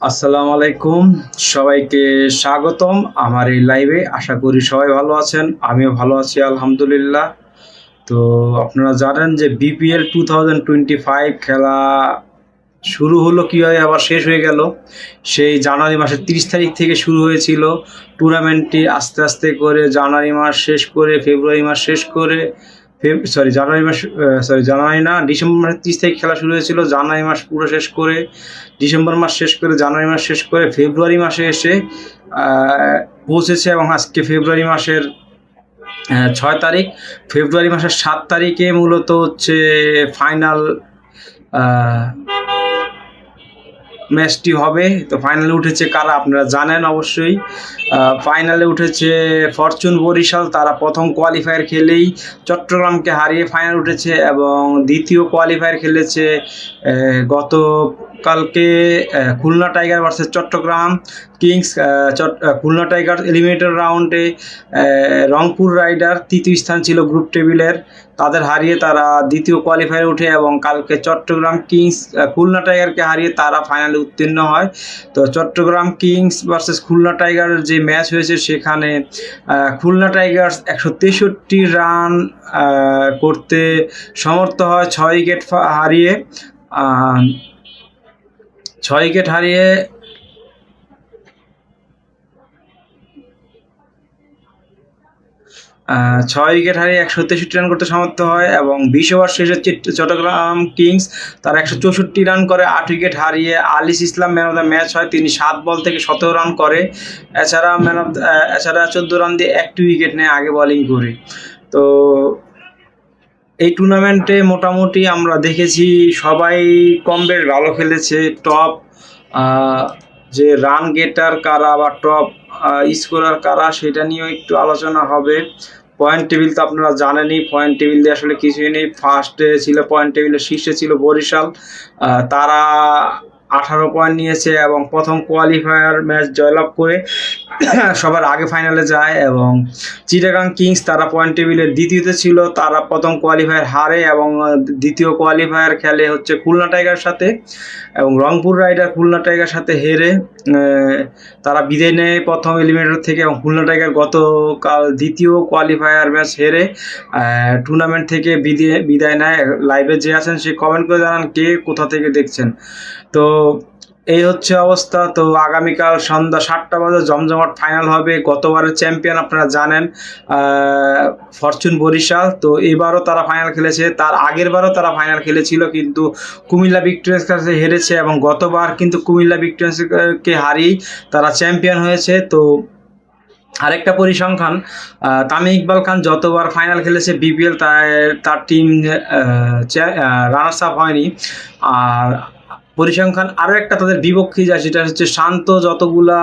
আসসালামু আলাইকুম। সবাইকে স্বাগতম আমার এই লাইভে। আশা করি সবাই ভালো আছেন, আমিও ভালো আছি, আলহামদুলিল্লাহ। তো আপনারা জানেন যে BPL two thousand twenty five খেলা শুরু হলো কীভাবে, আবার শেষ হয়ে গেল। সেই জানুয়ারি মাসের তিরিশ তারিখ থেকে শুরু হয়েছিল। টুর্নামেন্টটি আস্তে আস্তে করে জানুয়ারি মাস শেষ করে, ফেব্রুয়ারি মাস শেষ করে সরি জানুয়ারি মাস সরি জানুয়ারি না, ডিসেম্বর মাসের তিরিশ তারিখ খেলা শুরু হয়েছিল। জানুয়ারি মাস পুরো শেষ করে, ডিসেম্বর মাস শেষ করে, জানুয়ারি মাস শেষ করে, ফেব্রুয়ারি মাসে এসে পৌঁছেছে এবং আজকে ফেব্রুয়ারি মাসের ছয় তারিখ। ফেব্রুয়ারি মাসের সাত তারিখে মূলত হচ্ছে ফাইনাল ম্যাচটি হবে। তো ফাইনালে উঠেছে কারা আপনারা জানেন অবশ্যই। ফাইনালে উঠেছে ফরচুন বরিশাল তারা প্রথম কোয়ালিফায়ার খেলেই চট্টগ্রামকে হারিয়ে ফাইনাল উঠেছে এবং দ্বিতীয় কোয়ালিফায়ার খেলেছে আহ, আহ, Khulna tiger versus Chattogram kings Khulna tiger eliminator রাউন্ডে রংপুর রাইডার তৃতীয় স্থান ছিল গ্রুপ টেবিলের। তাদের হারিয়ে তারা দ্বিতীয় কোয়ালিফায়ারে উঠে এবং কালকে চট্টগ্রাম কিংস খুলনা টাইগারকে হারিয়ে তারা ফাইনালে উত্তীর্ণ হয়। তো চট্টগ্রাম কিংস ভার্সেস খুলনা টাইগারের যে ম্যাচ হয়েছে সেখানে খুলনা টাইগার্স একশো তেষট্টি রান করতে সমর্থ হয় ছয় উইকেট হারিয়ে। ছয় উইকেট হারিয়ে ছয় উইকেট হারিয়ে একশো তেষট্টি রান করতে সমর্থ হয় এবং বিশ ওভার শেষে চিট- চট্টগ্রাম কিংস। তারা একশো চৌষট্টি রান করে, আট উইকেট হারিয়ে Alis Islam man of the match হয়। তিনি সাত বল থেকে সতেরো রান করে। এছাড়া ম্যান অফ এছাড়া চোদ্দ রান দিয়ে একটি উইকেট নেয় আগে বোলিং করে। তো এই টুর্নামেন্টে মোটামুটি আমরা দেখেছি সবাই কম বেশ ভালো খেলেছে টপ যে রান গেটার কারা বা টপ স্কোরার কারা সেটা নিয়েও একটু আলোচনা হবে। পয়েন্ট টেবিল তো আপনারা জানেনই পয়েন্ট টেবিল দিয়ে আসলে কিছুই নেই। ফার্স্টে ছিল পয়েন্ট টেবিলের শীর্ষে ছিল বরিশাল তারা আঠারো পয়েন্ট নিয়েছে এবং প্রথম কোয়ালিফায়ার ম্যাচ জয়লাভ করে সবার আগে ফাইনালে যায় এবং চিটাগাং কিংস তারা পয়েন্ট টেবিলের দ্বিতীয়তে ছিল। তারা প্রথম কোয়ালিফায়ার হারে এবং দ্বিতীয় কোয়ালিফায়ার খেলে হচ্ছে খুলনা টাইগার সাথে এবং রংপুর রাইডার খুলনা টাইগার সাথে হেরে তারা বিদায় নেয় প্রথম এলিমিনেটর থেকে এবং খুলনা টাইগার গতকাল দ্বিতীয় কোয়ালিফায়ার ম্যাচ হেরে টুর্নামেন্ট থেকে বিদায় বিদায় নেয়। লাইভে যে আছেন সে কমেন্ট করে জানান, কে কোথা থেকে দেখছেন? তো এই হচ্ছে অবস্থা। তো আগামীকাল সন্ধ্যা সাতটা বাজে জমজমাট ফাইনাল হবে। গতবারের চ্যাম্পিয়ন আপনারা জানেন ফরচুন বরিশাল। তো এবারও তারা ফাইনাল খেলেছে। তার আগের বারও তারা ফাইনাল খেলেছিল, কিন্তু কুমিল্লা ভিক্টোরিয়াস কাছে হেরেছে এবং গতবার কিন্তু কুমিল্লা ভিক্টোরিয়াসকে হারিয়েই তারা চ্যাম্পিয়ন হয়েছে। তো আরেকটা পরিসংখ্যান তামিম ইকবাল খান যতবার ফাইনাল খেলেছে বিপিএল তার টিম রানার্স আপ হয়নি। আর পরিসংখ্যান আরও একটা তাদের বিপক্ষে যায়, সেটা হচ্ছে শান্ত যতগুলা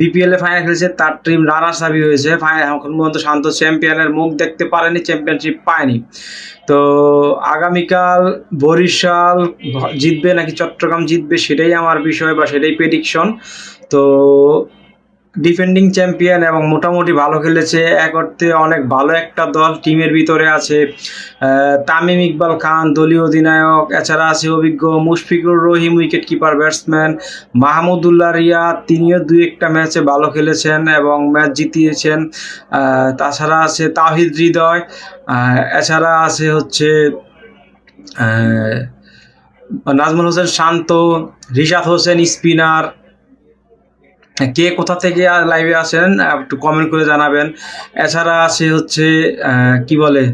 বিপিএলে ফাইনাল খেলেছে, তার টিম রানার্স হাবি হয়েছে। এখন পর্যন্ত শান্ত চ্যাম্পিয়নের মুখ দেখতে পারেনি চ্যাম্পিয়নশিপ পায়নি। তো আগামীকাল বরিশাল জিতবে নাকি চট্টগ্রাম জিতবে, সেটাই আমার বিষয় বা সেটাই প্রেডিকশন তো ডিফেন্ডিং চ্যাম্পিয়ন এবং মোটামুটি ভালো খেলেছে। এক অর্থে অনেক ভালো একটা দল টিমের ভিতরে আছে। তামিম ইকবাল খান, দলীয় অধিনায়ক, এছাড়া আছে অভিজ্ঞ Mushfiqur Rahim wicket keeper batsman Mahmudullah Riyad. তিনিও দুই একটা ম্যাচে ভালো খেলেছেন এবং ম্যাচ জিতিয়েছেন। তাছাড়া আছে তাহিদ হৃদয়। এছাড়া আছে হচ্ছে নাজমুল হোসেন শান্ত, রিশাদ হোসেন স্পিনার। কে কোথা থেকে লাইভে আসেন একটু কমেন্ট করে জানাবেন। এছাড়া আছে হচ্ছে কি বলে?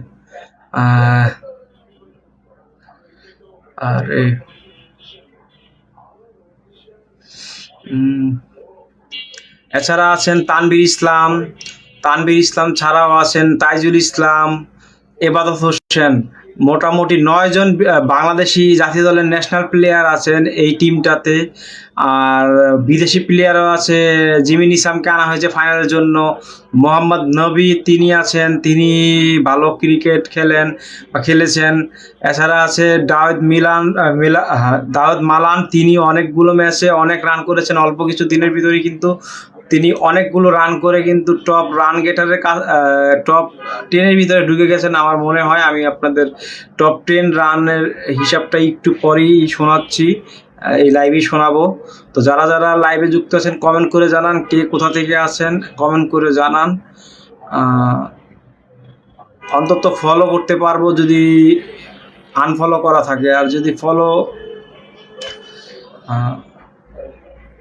আরে এছাড়া আছেন তানবীর ইসলাম। তানবীর ইসলাম ছাড়াও আছেন তাইজুল ইসলাম। এবাদত হোসেন। মোটামুটি নয় জন বাংলাদেশি জাতীয় দলের ন্যাশনাল প্লেয়ার আছেন এই টিমটাতে আর বিদেশি প্লেয়ারও আছে জিমিন ইসলামকে আনা হয়েছে ফাইনালের জন্য। মোহাম্মদ নবী তিনি আছেন, তিনি ভালো ক্রিকেট খেলেন বা খেলেছেন। এছাড়া আছে দাউদ মিলান মিলা দাউদ মালান, তিনি অনেকগুলো ম্যাচে অনেক রান করেছেন, অল্প কিছু দিনের ভিতরেই কিন্তু তিনি অনেকগুলো রান করে কিন্তু টপ রান গেটারের টপ টেনের ভিতরে ঢুকে গেছেন আমার মনে হয়। আমি আপনাদের টপ টেন রানের হিসাবটা একটু পরেই শোনাচ্ছি এই লাইভে শোনাবো। তো যারা যারা লাইভে যুক্ত আছেন কমেন্ট করে জানান কে কোথা থেকে আছেন কমেন্ট করে জানান। অন্তত ফলো করতে পারব যদি আনফলো করা থাকে। আর যদি ফলো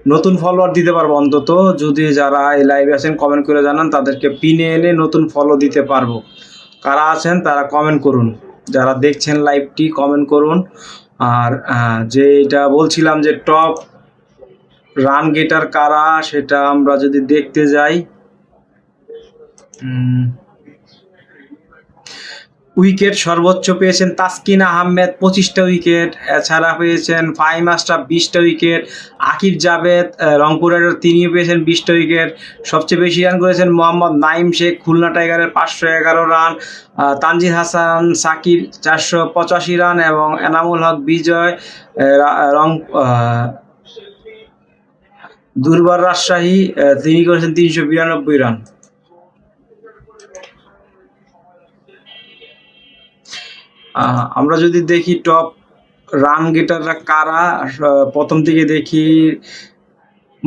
নতুন ফলোয়ার দিতে পারব অন্তত। যদি যারা এই লাইভে আছেন কমেন্ট করে জানান, তাদেরকে পিনে এনে নতুন ফলো দিতে পারব। কারা আছেন, তারা কমেন্ট করুন। যারা দেখছেন লাইভটি কমেন্ট করুন। আর যে এটা বলছিলাম যে টপ রান গেটার কারা, সেটা আমরা যদি দেখতে যাই উইকেট সর্বোচ্চ পেয়েছেন তাসকিন আহমেদ, পঁচিশটা উইকেট এছাড়া পেয়েছেন ফাইম আশরাফ, বিশটা উইকেট, আকিব জাভেদ রংপুর রাইডার তিনিও পেয়েছেন বিশটা উইকেট। সবচেয়ে বেশি রান করেছেন মোহাম্মদ নাইম শেখ, খুলনা টাইগারের পাঁচশো এগারো রান তানজিদ হাসান, সাকিব চারশো পঁচাশি রান এবং এনামুল হক বিজয় রং দুর্বার রাজশাহী তিনি করেছেন তিনশো বিরানব্বই রান আমরা যদি দেখি টপ রান গেটাররা কারা? প্রথম থেকে দেখি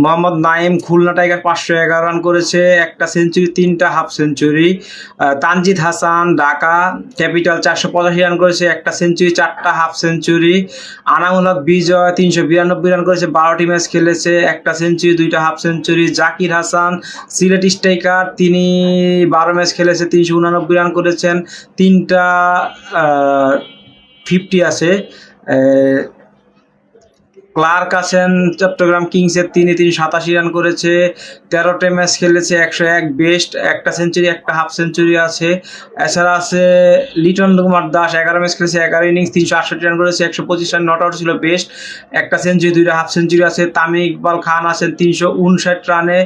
মোহাম্মদ নাইম খুলনা টাইগার পাঁচশো এগারো রান করেছে, একটা সেঞ্চুরি, তিনটা half century. Tanzid Hasan, Dhaka capital চারশো পঁচাশি রান করেছে, একটা সেঞ্চুরি, চারটা হাফ সেঞ্চুরি। আনামুল বিজয় তিনশো বিরানব্বই রান করেছে, বারোটি ম্যাচ খেলেছে, একটা সেঞ্চুরি, দুইটা half century. Zakir Hasan, Sylhet striker, তিনি বারো ম্যাচ খেলেছে, তিনশো উনানব্বই রান করেছেন, তিনটা ফিফটি আছে। ক্লার্ক আছেন, চট্টগ্রাম কিংসের তিনি তিনি সাতাশি রান করেছে, তেরোটা ম্যাচ খেলেছে, একশো এক বেস্ট একটা সেঞ্চুরি একটা হাফ সেঞ্চুরি আছে। এছাড়া আছে লিটন কুমার দাস, এগারো ম্যাচ খেলেছে, এগারো ইনিংস তিনশো আটষট্টি রান করেছে, একশো পঁচিশ রান নট আউট ছিল বেস্ট একটা সেঞ্চুরি দুইটা হাফ সেঞ্চুরি আছে, তামিম ইকবাল খান আছেন, তিনশো উনষাট রানে।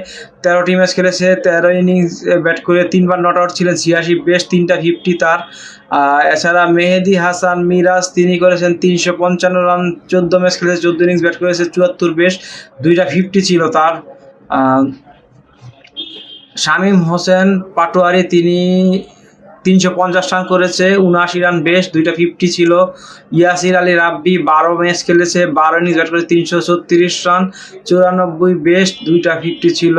তেরোটি ম্যাচ খেলেছে, তেরো ইনিংস ব্যাট করে তিনবার নট আউট ছিলেন, ছিয়াশি বেস্ট তিনটা ফিফটি তার। এছাড়া মেহেদি হাসান মিরাজ, তিনি করেছেন তিনশো পঞ্চান্ন রান, চোদ্দ ম্যাচ খেলেছে, চোদ্দ ইনিংস ব্যাট করেছে চুয়াত্তর বেশ, দুইটা ফিফটি ছিল তার। শামীম হোসেন পাটোয়ারি তিনি তিনশো পঞ্চাশ রান করেছে, উনআশি রান বেশ, দুইটা ফিফটি ছিল। ইয়াসির আলী রাব্বি বারো ম্যাচ খেলেছে, বারো ইনিংস ব্যাট করে তিনশো ছত্রিশ রান, চুরানব্বই বেস্ট দুইটা ফিফটি ছিল।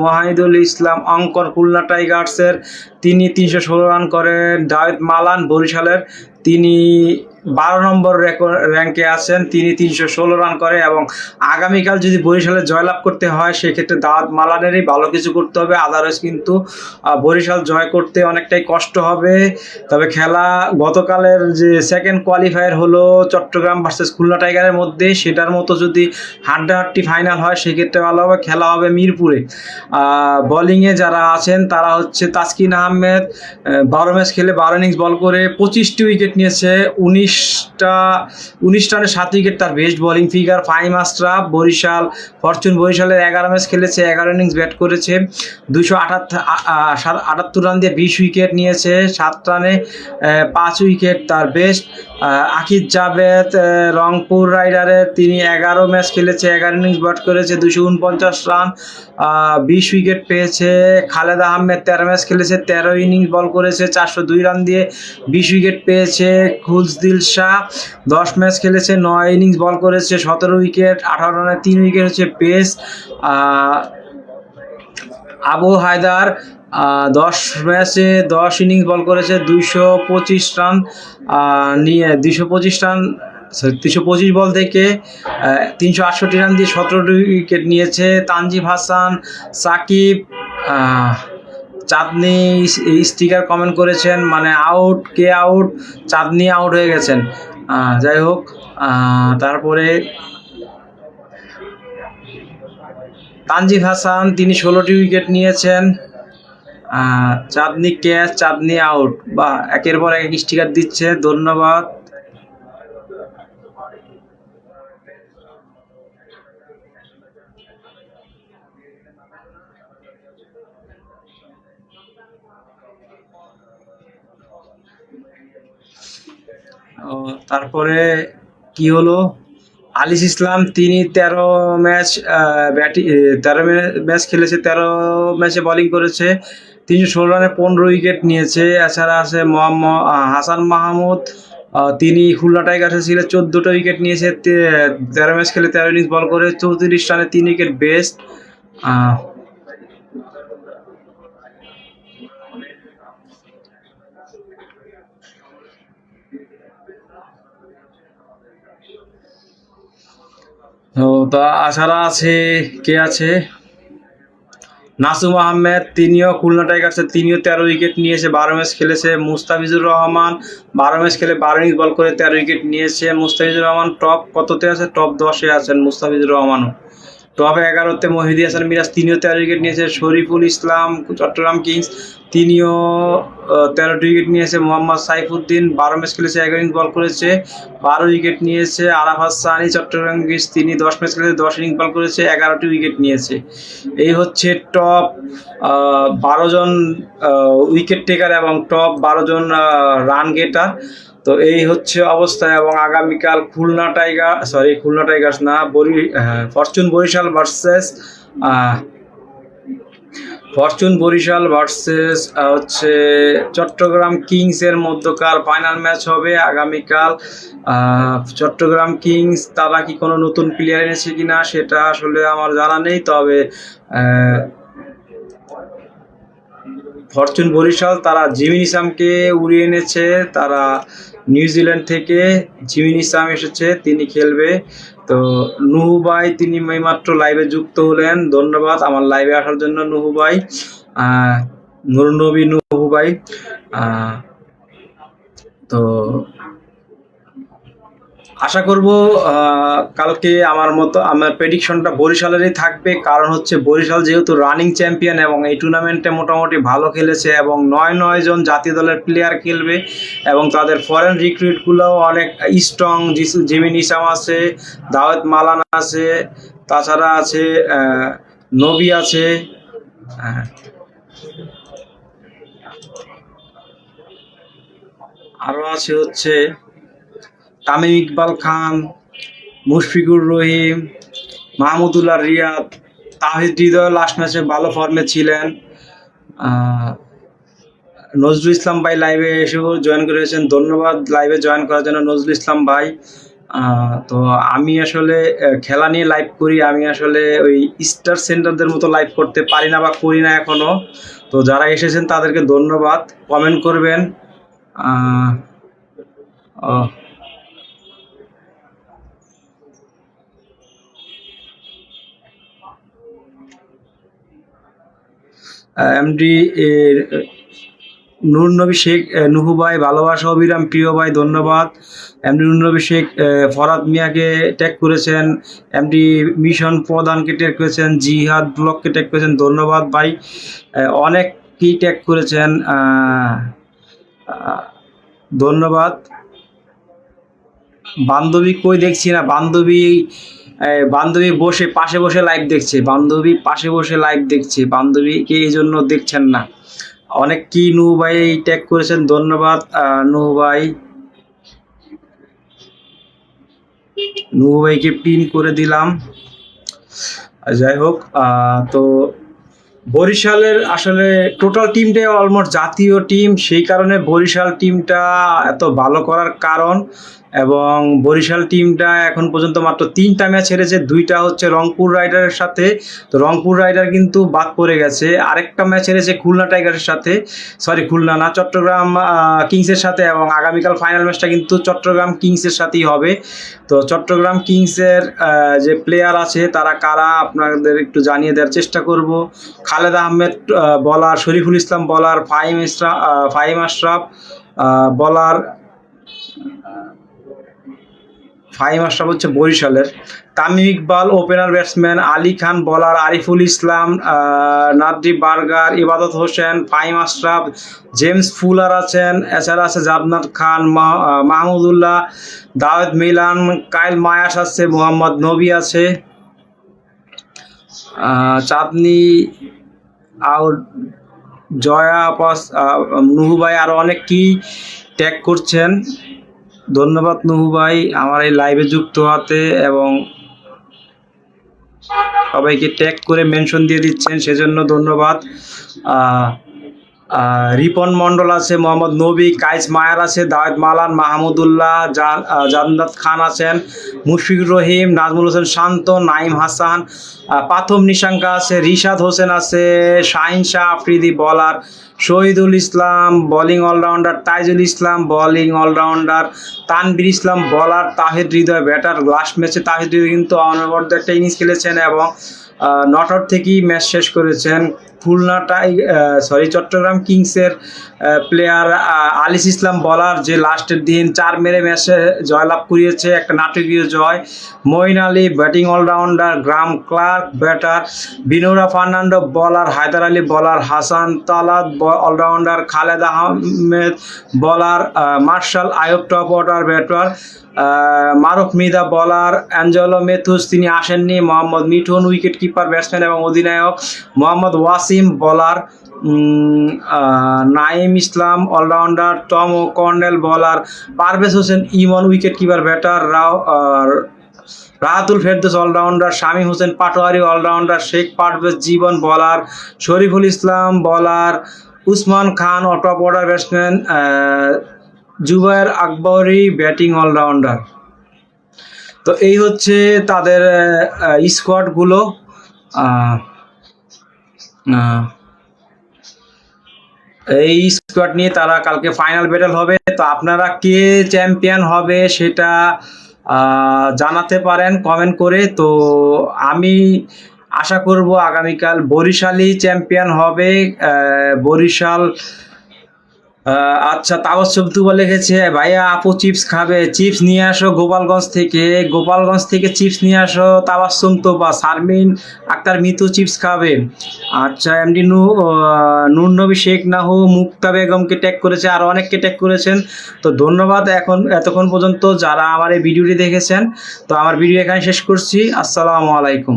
মোহাইদুল ইসলাম, অঙ্কর খুলনা টাইগার্সের, তিনি তিনশো ষোলো রান করেন। দাওয়েদ মালান বরিশালের, তিনি বারো নম্বর র্যাঙ্কে আছেন। তিনি তিনশো ষোলো রান করে এবং আগামীকাল যদি বরিশালে জয়লাভ করতে হয়, সেক্ষেত্রে দাওয়াত মালানেরই ভালো কিছু করতে হবে। আদারওয়াইজ কিন্তু বরিশাল জয় করতে অনেকটাই কষ্ট হবে। তবে খেলা গতকালের যে সেকেন্ড কোয়ালিফায়ার হলো চট্টগ্রাম ভার্সেস খুলনা টাইগারের মধ্যে, সেটার মতো যদি হাড্ডাহাড্ডি ফাইনাল হয়, সেক্ষেত্রে ভালো হবে। খেলা হবে মিরপুরে। বোলিংয়ে যারা আছেন, তারা হচ্ছে তাসকিন আহমেদ। বারো ম্যাচ খেলে বারো ইনিংস বল করে পঁচিশটি উইকেট নিয়েছে। উনিশটা, উনিশ রানে সাত উইকেট তার best bowling figure Faheem Ashraf. Barishal, fortune বরিশালের এগারো ম্যাচ খেলেছে, এগারো ইনিংস ব্যাট করেছে। দুশো আটাত্তর আটাত্তর রান দিয়ে বিশ উইকেট নিয়েছে। সাত রানে পাঁচ উইকেট তার বেস্ট আকিব জাভেদ রংপুর রাইডারের তিনি এগারো ম্যাচ খেলেছে, এগারো ইনিংস ব্যাট করেছে, দুশো উনপঞ্চাশ রান বিশ উইকেট পেয়েছে। খালেদ আহমেদ তেরো ম্যাচ খেলেছে, তেরো ইনিংস বল করেছে, চারশো দুই রান দিয়ে বিশ উইকেট পেয়েছে। খুলসদিল শাহ দশ ম্যাচ খেলেছে, নয় ইনিংস বল করেছে, সতেরো উইকেট আঠারো রানে তিন উইকেট হচ্ছে পেস আবু হায়দার দশ ম্যাচে দশ ইনিংস বল করেছে, দুইশো পঁচিশ রান নিয়ে দুইশো পঁচিশ রান তিনশো পঁচিশ বল থেকে তিনশো আটষট্টি রান দিয়ে সতেরোটি উইকেট নিয়েছে তানজিব হাসান, সাকিব চাঁদনি স্টিকার কমেন্ট করেছেন মানে আউট কে আউট চাঁদনি আউট হয়ে গেছেন। যাই হোক তারপরে তানজিব হাসান, তিনি ষোলোটি উইকেট নিয়েছেন। চাঁদনি ক্যাচ চাঁদনি আউট বা একের পর এক স্টিকার দিচ্ছে, ধন্যবাদ। তারপরে কি হলো? আলিস ইসলাম, তিনি তেরো ম্যাচ ব্যাটি তেরো ম্যাচ খেলেছে, তেরো ম্যাচে বোলিং করেছে। তিনশো ষোলো রানে পনেরো উইকেট নিয়েছে। এছাড়া আছে মোহাম্মদ হাসান মাহমুদ তিনি খুলনা টাইগার্সে ছিলেন চোদ্দোটা উইকেট নিয়েছে। তেরো ম্যাচ খেলে তেরো ইনিংস বল করে চৌত্রিশ রানে তিন উইকেট বেস্ট তো তাছাড়া আছে, কে আছে? নাসুম আহমেদ, তিনিও খুলনা টাইগার্সের তিনিও তেরো উইকেট নিয়েছে বারো ম্যাচ খেলেছে। মুস্তাফিজুর রহমান বারো ম্যাচ খেলে বারো ইনিংস বল করে তেরো উইকেট নিয়েছে মুস্তাফিজুর রহমান টপ কততে আছে? টপ দশে আছেন মুস্তাফিজুর রহমানও। টপ এগারোতে মহিদি হাসান মিরাজ, তিনিও তেরো উইকেট নিয়েছে। শরীফুল ইসলাম, চট্টগ্রাম কিংস, তিনিও তেরোটি উইকেট নিয়েছে। মোহাম্মদ সাইফুদ্দিন বারো ম্যাচ খেলেছে, এগারো ইনিংস বল করেছে। বারো উইকেট নিয়েছে আরাফাত সানি, চট্টগ্রাম কিংস, তিনি দশ ম্যাচ খেলেছে, দশ ইনিংস বল করেছে, এগারোটি উইকেট নিয়েছে। এই হচ্ছে টপ বারো জন উইকেট টেকার এবং টপ বারো জন রান গেটার তো এই হচ্ছে অবস্থা এবং আগামীকাল Khulna tiger sorry Khulna tigers না, বরি fortune Barishal versus fortune Barishal versus হচ্ছে চট্টগ্রাম কিংসের মধ্যকার ফাইনাল ম্যাচ হবে আগামীকাল। চট্টগ্রাম কিংস, তারা কি কোনো নতুন প্লেয়ার এনেছে কিনা সেটা আসলে আমার জানা নেই, তবে ফরচুন বরিশাল, তারা জিমিন ইসামকে উড়িয়ে এনেছে, তারা নিউজিল্যান্ড থেকে জিমিন ইসলাম এসেছে, তিনি খেলবে। তো নুহুবাই তিনি মাত্র লাইভে যুক্ত হলেন। ধন্যবাদ আমার লাইভে আসার জন্য নুহুবাই নুরনবী নুহুবাই তো আশা করব কালকে আমার মতো আমার প্রেডিকশনটা বরিশালেরই থাকবে। কারণ হচ্ছে বরিশাল যেহেতু রানিং চ্যাম্পিয়ন এবং এই টুর্নামেন্টে মোটামুটি ভালো খেলেছে এবং নয় নয় জন জাতীয় দলের প্লেয়ার খেলবে এবং তাদের ফরেন রিক্রুটগুলোও অনেক স্ট্রং জিমিন ইসাম আছে, দাওয়েত মালান আছে, তাছাড়া আছে নবী আছে। হ্যাঁ। আরও আছে হচ্ছে তামিম ইকবাল খান, মুশফিকুর রহিম, মাহমুদুল্লাহ রিয়াদ, তাহিদ হৃদয় লাস্ট ম্যাচে ভালো ফর্মে ছিলেন। নজরুল ইসলাম ভাই লাইভে এসেও জয়েন করেছেন। ধন্যবাদ লাইভে জয়েন করার জন্য নজরুল ইসলাম ভাই। তো আমি আসলে খেলা নিয়ে লাইভ করি। আমি আসলে ওই স্টার সেন্টারদের মতো লাইভ করতে পারি না বা করি না এখনও তো যারা এসেছেন তাদেরকে ধন্যবাদ। কমেন্ট করবেন। এমডি এর নূর নবী শেখ নুহু ভাই ভালোবাসা অবিরাম প্রিয় ভাই ধন্যবাদ। এমডি নূর নবী শেখ ফরাদ মিয়াকে ট্যাগ করেছেন। এমডি মিশন প্রধানকে ট্যাগ করেছেন জিহাদ ব্লককে ট্যাগ করেছেন ধন্যবাদ ভাই। আহ, অনেককেই ট্যাগ করেছেন ধন্যবাদ। বান্ধবী কই দেখছি না বান্ধবী বান্ধবী বসে, পাশে বসে লাইভ দেখছে। বান্ধবী পাশে বসে লাইভ দেখছে। বান্ধবীকে এই জন্য দেখছেন না। অনেক কি নুহু ভাই ট্যাগ করেছেন, ধন্যবাদ। নুহু ভাই নুহু ভাইকে পিন করে দিলাম। যাই হোক তো বরিশালের আসলে টোটাল টিমটাই অলমোস্ট জাতীয় টিম সেই কারণে বরিশাল টিমটা এত ভালো করার কারণ এবং বরিশাল টিমটা এখন পর্যন্ত মাত্র তিনটা ম্যাচ হেরেছে। দুইটা হচ্ছে রংপুর রাইডারের সাথে। তো রংপুর রাইডার কিন্তু বাদ পড়ে গেছে। আরেকটা ম্যাচ হেরেছে খুলনা টাইগারের সাথে। সরি খুলনা না চট্টগ্রাম কিংসের সাথে এবং আগামীকাল ফাইনাল ম্যাচটা কিন্তু চট্টগ্রাম কিংসের সাথেই হবে। তো চট্টগ্রাম কিংসের যে প্লেয়ার আছে তারা কারা আপনাদের একটু জানিয়ে দেওয়ার চেষ্টা করব। খালেদ আহমেদ বলার শরীফুল ইসলাম বলার ফাহিম আহ, ফাহিম আশরাফ বলার ফাহিম আশরাফ হচ্ছে বরিশালের। তামিম ইকবাল ওপেনার ব্যাটসম্যান আলী খান বলার Ariful Islam Nandre Burger Ebadot Hossain Faheem Ashraf James Fuller আছেন এছাড়া আছে জাবনাত Khan Mahmudullah Dawid Malan Kyle Mayers আছে মোহাম্মদ নবী আছে। চাঁদনি আর জয়া পাস আহ, নুহু ভাই আরও অনেককেই ট্যাগ করছেন। ধন্যবাদ নুহু ভাই, আমার এই লাইভে যুক্ত হতে এবং সবাইকে ট্যাগ করে মেনশন দিয়ে দিচ্ছেন, সেজন্য ধন্যবাদ। রিপন মন্ডল আছে, মোহাম্মদ নবী, কাইস মায়ার আছে, দাওয়াত মালান, মাহমুদুল্লাহ জান্নাত খান আছেন, মুশফিকুর রহিম, নাজমুল হোসেন শান্ত নাইম হাসান পাথম নিশাঙ্কা আছে, রিশাদ হোসেন আছে, Shaheen Shah Afridi bowler Shahidul Islam bowling allrounder Taijul Islam bowling allrounder Tanvir Islam bowler Towhid Hridoy batter last ম্যাচে তাহিদ হৃদয় কিন্তু অনবদ্য একটা ইনিংস খেলেছেন এবং নট আউট থেকেই ম্যাচ শেষ করেছেন। খুলনা টাই সরি চট্টগ্রাম কিংসের প্লেয়ার আলিস ইসলাম বলার যে লাস্টের দিন চার মেরে ম্যাচে জয়লাভ করিয়েছে, একটা নাটকীয় জয়। Moeen Ali batting allrounder Graham Clark batter Binura Fernando bowler, Haider Ali bowler, Hasan Talat allrounder Khaled Ahmed bowler Marshall Ayub top order batter Maruf Mridha bowler, Angelo Mathews তিনি আসেননি, Mohammad Mithun wicket keeper batsman এবং অধিনায়ক, Mohammad Wasim bowler Naim Islam allrounder Tom O'Connell bowler Parvez Hossain Emon wicket keeper batter রাও Rahatul Ferdous allrounder Shamim Hossain Patwari allrounder Sheikh Parvez Jibon bowler Shoriful Islam bowler Usman Khan top order batsman Zubair Akbari batting allrounder তো এই হচ্ছে তাদের স্কোয়াডগুলো এই squad নিয়ে তারা কালকে final battle হবে। তো আপনারা কে চ্যাম্পিয়ন হবে সেটা জানাতে পারেন কমেন্ট করে। তো আমি আশা করব আগামীকাল বরিশালই চ্যাম্পিয়ন হবে। বরিশাল আচ্ছা তাবস্সুম তুবা লিখেছে, ভাইয়া, আপু চিপস খাবে, চিপস নিয়ে আসো গোপালগঞ্জ থেকে গোপালগঞ্জ থেকে চিপস নিয়ে আসো তাবাসুম তোবা, শারমিন আক্তার মিতু চিপস খাবে। আচ্ছা এমডি নু নূর নবী শেখ নাহু, মুক্তা বেগমকে ট্যাগ করেছে, আর অনেককে ট্যাগ করেছেন। তো ধন্যবাদ এখন, এতক্ষণ পর্যন্ত যারা আমার এই ভিডিওটি দেখেছেন। তো আমার ভিডিও এখানে শেষ করছি, আসসালামু আলাইকুম।